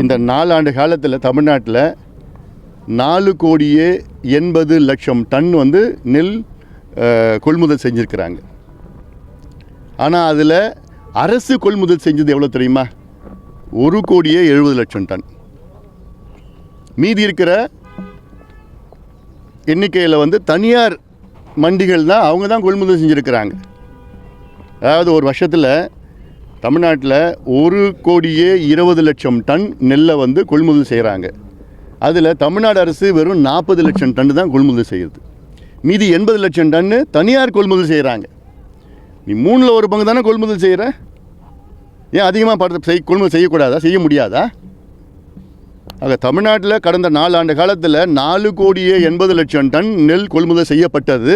இந்த நாலாண்டு காலத்தில் தமிழ்நாட்டில் நாலு கோடியே எண்பது லட்சம் டன் வந்து நெல் கொள்முதல் செஞ்சுருக்கிறாங்க. ஆனால் அதில் அரசு கொள்முதல் செஞ்சது எவ்வளோ தெரியுமா? ஒரு கோடியே எழுபது லட்சம் டன். மீதி இருக்கிற எண்ணிக்கையில் வந்து தனியார் மண்டிகள் தான் அவங்க தான் கொள்முதல் செஞ்சுருக்கிறாங்க. அதாவது ஒரு வருஷத்தில் தமிழ்நாட்டில் ஒரு கோடியே இருபது லட்சம் டன் நெல்லை வந்து கொள்முதல் செய்கிறாங்க. அதில் தமிழ்நாடு அரசு வெறும் நாற்பது லட்சம் டன் தான் கொள்முதல் செய்யுது. மீதி எண்பது லட்சம் டன்னு தனியார் கொள்முதல் செய்கிறாங்க. நீ மூணில் ஒரு பங்கு தானே கொள்முதல் செய்கிற? ஏன் அதிகமாக படத்தை செய் கொள்முதல் செய்யக்கூடாதா? செய்ய முடியாதா? ஆக தமிழ்நாட்டில் கடந்த நாலு ஆண்டு காலத்தில் நாலு கோடியே எண்பது லட்சம் டன் நெல் கொள்முதல் செய்யப்பட்டது.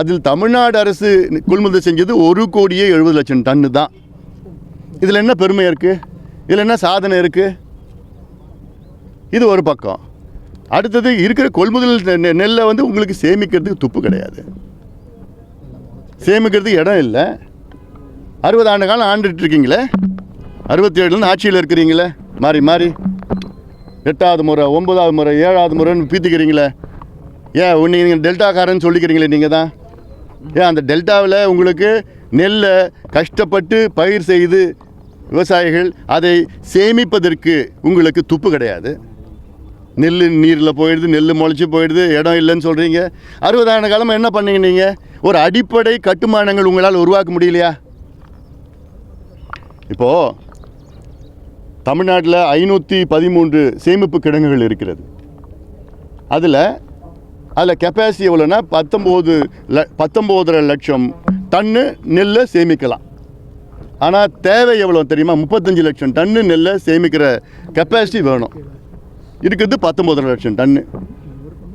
அதில் தமிழ்நாடு அரசு கொள்முதல் செஞ்சது ஒரு கோடியே எழுபது லட்சம் டன்னு தான். இதில் என்ன பெருமை இருக்குது இதில் என்ன சாதனை இருக்குது இது ஒரு பக்கம். அடுத்தது இருக்கிற கொள்முதல் நெல்லை வந்து உங்களுக்கு சேமிக்கிறதுக்கு துப்பு கிடையாது. சேமிக்கிறதுக்கு இடம் இல்லை. அறுபது ஆண்டு காலம் ஆண்டுட்டு இருக்கீங்களே? அறுபத்தி ஏழுலேருந்து ஆட்சியில் இருக்கிறீங்களே? மாறி மாறி. எட்டாவது முறை ஒன்பதாவது முறை ஏழாவது முறைன்னு பீத்திக்கிறீங்களே? ஏன் நீங்கள் டெல்டாக்காரன்னு சொல்லிக்கிறீங்களே நீங்கள் தான்? ஏன் அந்த டெல்டாவில் உங்களுக்கு நெல்லை கஷ்டப்பட்டு பயிர் செய்து விவசாயிகள் அதை சேமிப்பதற்கு உங்களுக்கு துப்பு கிடையாது. நெல் நீரில் போயிடுது நெல் முளைச்சி போயிடுது இடம் இல்லைன்னு சொல்கிறீங்க அறுபதாயிரம் காலமாக என்ன பண்ணீங்க நீங்கள் ஒரு அடிப்படை கட்டுமானங்கள் உங்களால் உருவாக்க முடியலையா? இப்போது தமிழ்நாட்டில் ஐநூற்றி பதிமூன்று சேமிப்பு கிடங்குகள் இருக்கிறது. அதில் அதில் கெப்பாசிட்டி எவ்வளோன்னா பத்தொம்போது ல பத்தொம்போதரை லட்சம் டன்னு நெல்லை சேமிக்கலாம். ஆனால் தேவை எவ்வளோ தெரியுமா? முப்பத்தஞ்சு லட்சம் டன்னு நெல்லை சேமிக்கிற கெப்பாசிட்டி வேணும். இருக்கிறது பத்தொம்போதரை லட்சம் டன்னு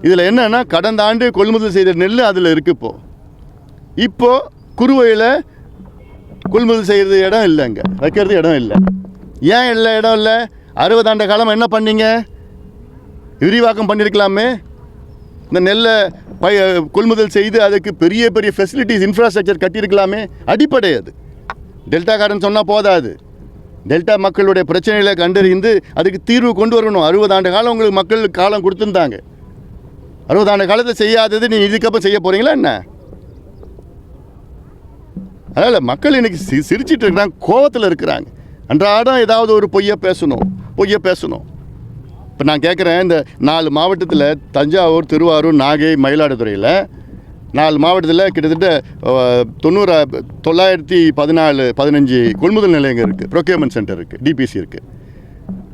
இதில் என்னென்னா கடந்த ஆண்டு கொள்முதல் செய்த நெல் அதில் இருக்கு இப்போது இப்போது குறுவையில் கொள்முதல் செய்கிறது இடம் இல்லைங்க. வைக்கிறது இடம் இல்லை. ஏன் இல்லை? இடம் இல்லை. அறுபதாண்ட காலம் என்ன பண்ணீங்க? விரிவாக்கம் பண்ணியிருக்கலாமே இந்த நெல்லை பய கொள்முதல் செய்து அதுக்கு பெரிய பெரிய ஃபெசிலிட்டிஸ் இன்ஃப்ராஸ்ட்ரக்சர் கட்டியிருக்கலாமே. அடிப்படை அது. டெல்டாக்காரன் சொன்னால் போதாது. டெல்டா மக்களுடைய பிரச்சனைகளை கண்டறிந்து அதுக்கு தீர்வு கொண்டு வரணும். அறுபதாண்டு காலம் உங்களுக்கு மக்கள் காலம் கொடுத்துருந்தாங்க. அறுபதாண்டு காலத்தை செய்யாதது நீ இதுக்கப்புறம் செய்ய போகிறீங்களா என்ன? அதனால் மக்கள் இன்றைக்கி சி சிரிச்சிட்டு இருக்கிறாங்க கோவத்தில் இருக்கிறாங்க. அன்றாடம் ஏதாவது ஒரு பொய்யை பேசணும் பொய்யை பேசணும். இப்போ நான் கேட்குறேன் இந்த நாலு மாவட்டத்தில் தஞ்சாவூர் திருவாரூர் நாகை மயிலாடுதுறையில் நாலு மாவட்டத்தில் கிட்டத்தட்ட தொண்ணூறு தொள்ளாயிரத்தி பதினாலு பதினஞ்சு கொள்முதல் நிலையங்கள் இருக்குது ப்ரொக்யூர்மெண்ட் சென்டர் இருக்குது டிபிசி இருக்குது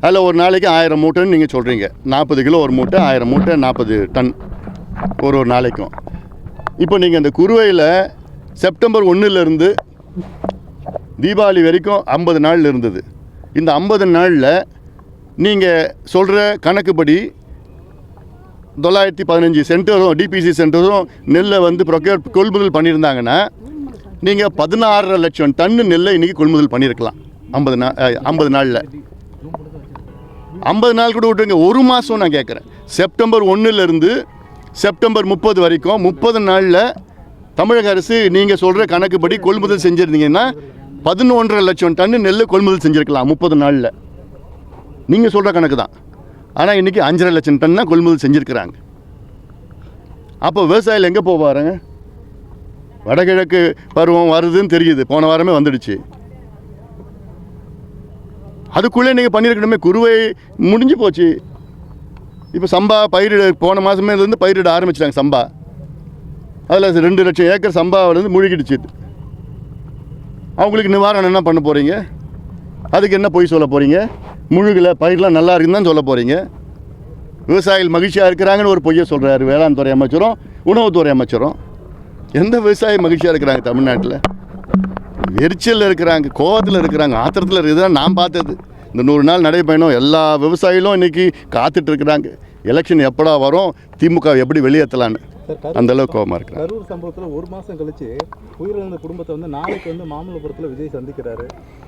அதில் ஒரு நாளைக்கு ஆயிரம் மூட்டைன்னு நீங்கள் சொல்கிறீங்க நாற்பது கிலோ ஒரு மூட்டை ஆயிரம் மூட்டை நாற்பது டன் ஒரு ஒரு நாளைக்கும். இப்போ நீங்கள் இந்த குருவையில் செப்டம்பர் ஒன்றுலேருந்து தீபாவளி வரைக்கும் ஐம்பது நாள் இருந்தது. இந்த ஐம்பது நாளில் நீங்கள் சொல்கிற கணக்குப்படி தொள்ளாயிரத்தி பதினஞ்சு சென்டரும் டிபிசி சென்டரும் நெல்லை வந்து ப்ரொக்யூர் கொள்முதல் பண்ணியிருந்தாங்கன்னா நீங்கள் பதினாறரை லட்சம் டன்னு நெல்லை இன்றைக்கி கொள்முதல் பண்ணியிருக்கலாம். ஐம்பது நாள் ஐம்பது நாளில். ஐம்பது நாள் கூட விட்டுருங்க ஒரு மாதம் நான் கேட்குறேன். செப்டம்பர் ஒன்றுலேருந்து செப்டம்பர் முப்பது வரைக்கும் முப்பது நாளில் தமிழக அரசு நீங்கள் சொல்கிற கணக்குப்படி கொள்முதல் செஞ்சுருந்தீங்கன்னா பதினொன்றரை லட்சம் டன்னு நெல் கொள்முதல் செஞ்சுருக்கலாம் முப்பது நாளில். நீங்கள் சொல்கிற கணக்கு தான் ஆனால் இன்றைக்கி அஞ்சரை லட்சம் டன் தான் கொள்முதல் செஞ்சுருக்கிறாங்க. அப்போ விவசாயிகள் எங்கே போவாருங்க வடகிழக்கு பருவம் வருதுன்னு தெரியுது. போன வாரமே வந்துடுச்சு. அதுக்குள்ளே நீங்கள் பண்ணியிருக்கணுமே. குருவை முடிஞ்சு போச்சு. இப்போ சம்பா பயிரிட போன மாதமே இருந்து பயிரிட ஆரம்பிச்சிட்டாங்க சம்பா. அதில் ரெண்டு லட்சம் ஏக்கர் சம்பாவிலேருந்து முழுகிடுச்சு அவங்களுக்கு நிவாரணம் என்ன பண்ண போகிறீங்க அதுக்கு என்ன பொய் சொல்ல போகிறீங்க முழுகில் பயிரெலாம் நல்லா இருக்குன்னு தான் சொல்ல போகிறீங்க விவசாயிகள் மகிழ்ச்சியாக இருக்கிறாங்கன்னு ஒரு பொய்யை சொல்கிறாரு வேளாண் துறை அமைச்சரும் உணவுத்துறை அமைச்சரும். எந்த விவசாயி மகிழ்ச்சியாக இருக்கிறாங்க தமிழ்நாட்டில்? எரிச்சலில் இருக்கிறாங்க கோவத்தில் இருக்கிறாங்க ஆத்திரத்தில் இருக்குதுதான் நான் பார்த்தது. இந்த நூறு நாள் நடைபயணம் எல்லா விவசாயிகளும் இன்னைக்கு காத்துட்ருக்குறாங்க எலெக்ஷன் எப்படா வரும்? திமுக எப்படி வெளியேற்றலான்னு அந்த அளவுக்கு கோவமாக இருக்கிறாங்க. கரூர் சம்பவத்தில் ஒரு மாதம் கழிச்சு உயிரிழந்த குடும்பத்தை வந்து நாளைக்கு வந்து மாமல்லபுரத்தில் விஜய் சந்திக்கிறாரு.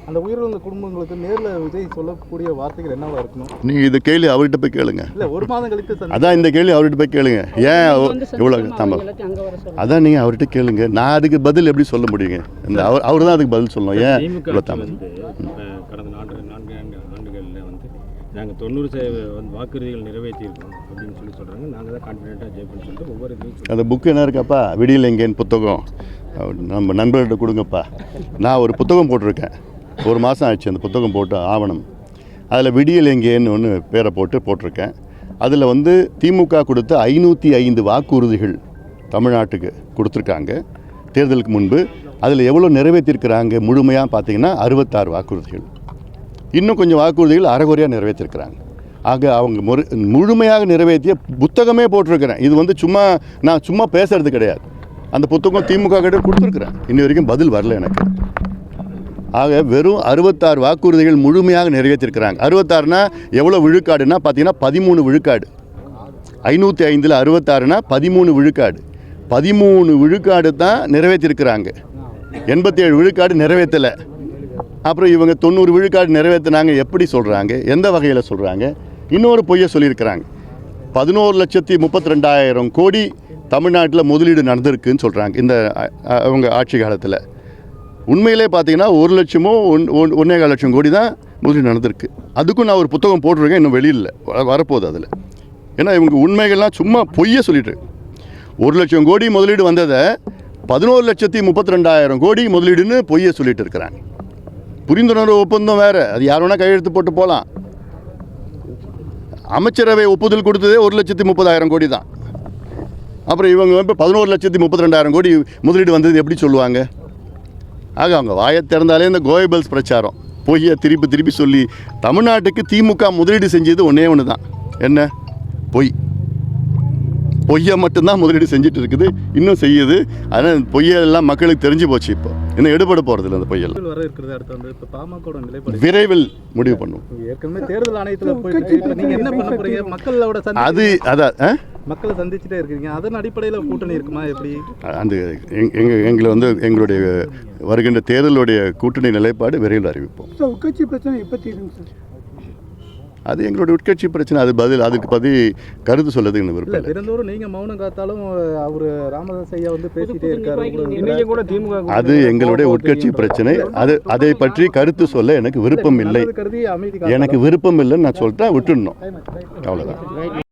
அந்த உயிரிழந்த குடும்பங்களுக்கு நேரில் விஜய் சொல்லக்கூடிய வார்த்தைகள் என்னவா இருக்கணும்? நீங்கள் இந்த கேள்வி அவர்கிட்ட போய் கேளுங்க. இல்லை ஒரு மாதம் கழித்து அதான் இந்த கேள்வி அவர்கிட்ட போய் கேளுங்க. ஏன் இவ்வளோ தாம அதான் நீங்கள் அவர்கிட்ட கேளுங்க. நான் அதுக்கு பதில் எப்படி சொல்ல முடியுங்க? இந்த அவர் அவர் தான் அதுக்கு பதில் சொல்லணும். ஏன்? இவ்வளோ அஹ், கடந்த நான்கு நான்கு ஆண்டு ஆண்டுகளில் வந்து நாங்கள் தொண்ணூறு சதவீத வந்து வாக்குறுதிகள் நிறைவேற்றியிருக்கோம் அப்படின்னு சொல்லி சொல்கிறாங்க நாங்கள் தான் கான்ஃபிடென்ட்டாக ஜெயிப்போம்னு சொல்லிட்டு ஒவ்வொரு இதுவும் அந்த புக்கு என்ன இருக்காப்பா? விடியல் எங்கேன்னு புத்தகம். நம்ம நண்பர்கிட்ட கொடுங்கப்பா. நான் ஒரு புத்தகம் போட்டிருக்கேன். ஒரு மாதம் ஆச்சு அந்த புத்தகம் போட்டு ஆவணம். அதில் விடியல் எங்கேன்னு ஒன்று பேரை போட்டு போட்டிருக்கேன். அதில் வந்து திமுக கொடுத்த ஐநூற்றி ஐந்து வாக்குறுதிகள் தமிழ்நாட்டுக்கு கொடுத்துருக்காங்க. தேர்தலுக்கு முன்பு. அதில் எவ்வளோ நிறைவேற்றிருக்கிறாங்க முழுமையாக பார்த்தீங்கன்னா அறுபத்தாறு வாக்குறுதிகள். இன்னும் கொஞ்சம் வாக்குறுதிகள் அறகுறையாக நிறைவேற்றிருக்கிறாங்க. ஆக அவங்க முறு முழுமையாக நிறைவேற்றிய புத்தகமே போட்டிருக்கிறேன். இது வந்து சும்மா நான் சும்மா பேசுறது கிடையாது. அந்த புத்தகம் திமுக கிட்ட கொடுத்துருக்குறேன். இன்ன வரைக்கும் பதில் வரல எனக்கு. ஆக வெறும் அறுபத்தாறு வாக்குறுதிகள் முழுமையாக நிறைவேற்றிருக்கிறாங்க. அறுபத்தாறுனா எவ்வளோ விழுக்காடுனா பார்த்தீங்கன்னா பதிமூணு விழுக்காடு. ஐநூற்றி ஐந்தில் அறுபத்தாறுனா பதிமூணு விழுக்காடு. பதிமூணு விழுக்காடு தான் நிறைவேற்றிருக்கிறாங்க. எண்பத்தேழு விழுக்காடு நிறைவேற்றலை. அப்புறம் இவங்க தொண்ணூறு விழுக்காடு நிறைவேற்றினாங்க எப்படி சொல்கிறாங்க எந்த வகையில் சொல்கிறாங்க இன்னொரு பொய்யை சொல்லியிருக்கிறாங்க. பதினோரு லட்சத்தி முப்பத்தி ரெண்டாயிரம் கோடி தமிழ்நாட்டில் முதலீடு நடந்திருக்குன்னு சொல்கிறாங்க இந்த அவங்க ஆட்சி காலத்தில். உண்மையிலே பார்த்தீங்கன்னா ஒரு லட்சமோ ஒன் ஒன்- ஒன்றே கால் லட்சம் கோடி தான் முதலீடு நடந்திருக்கு. அதுக்கும் நான் ஒரு புத்தகம் போட்டிருக்கேன் இன்னும் வெளியில் வ- வரப்போகுது அதில். ஏன்னா இவங்க உண்மைகள்லாம் சும்மா பொய்யை சொல்லிட்டு. ஒரு லட்சம் கோடி முதலீடு வந்ததை பதினோரு லட்சத்தி முப்பத்தி ரெண்டாயிரம் கோடி முதலீடுன்னு பொய்யை சொல்லிட்டு இருக்கிறாங்க. புரிந்துணர்வு ஒப்பந்தம் வேறு. அது யார் வேணால் கையெழுத்து போட்டு போகலாம் அமைச்சரவை ஒப்புதல் கொடுத்ததே ஒரு லட்சத்தி முப்பதாயிரம் கோடி தான். அப்புறம் இவங்க இப்போ பதினோரு லட்சத்தி முப்பத்தி ரெண்டாயிரம் கோடி முதலீடு வந்தது எப்படி சொல்லுவாங்க? ஆக அவங்க வாயை திறந்தாலே இந்த கோயபல்ஸ் பிரச்சாரம். பொய்யை திருப்பி திருப்பி சொல்லி தமிழ்நாட்டுக்கு திமுக முதலீடு செஞ்சது ஒன்றே ஒன்று தான் என்ன? பொய். பொய்யை மட்டும்தான் முதலீடு செஞ்சுட்டு இருக்குது இன்னும் செய்யுது. ஆனால் பொய்யெல்லாம் மக்களுக்கு தெரிஞ்சு போச்சு இப்போ. இன்னும் எடுபட போகிறதில்ல அந்த பொய்யெல்லாம். வர இருக்கிறது அடுத்து வந்து இப்போ நிலைப்பாடு. விரைவில் முடிவு பண்ணுவோம். தேர்தல் ஆணையத்தில் நீங்கள் என்ன பண்ண போறீங்க? மக்களோட சந்தி அது அதான் ஆ? மக்களை சந்திச்சுட்டே இருக்கீங்க. அதன் அடிப்படையில் கூட்டணி இருக்குமா? எப்படி? அந்த எங் எங்கள் எங்களை வந்து எங்களுடைய வருகின்ற தேர்தலுடைய கூட்டணி நிலைப்பாடு விரைவில் அறிவிப்போம். சார் உட்கட்சி பிரச்சனை எப்போ தீருங்க சார். அது எங்களுடைய உட்கட்சி பிரச்சனை அது பதில் அதுக்கு பதில் கருத்து இல்ல விருப்பம் இல்லை தினந்தோறும் நீங்க மௌனம் காத்தாலும் அவரு ராமதாஸ் ஐயா வந்து பேசிட்டே இருக்காரு கூட திமுக அது எங்களுடைய உட்கட்சி பிரச்சனை. அது அதை பற்றி கருத்து சொல்ல எனக்கு விருப்பம் இல்லை எனக்கு விருப்பம் இல்லைன்னு நான் சொல்லிட்டேன் விட்டுடணும். அவ்வளோதான்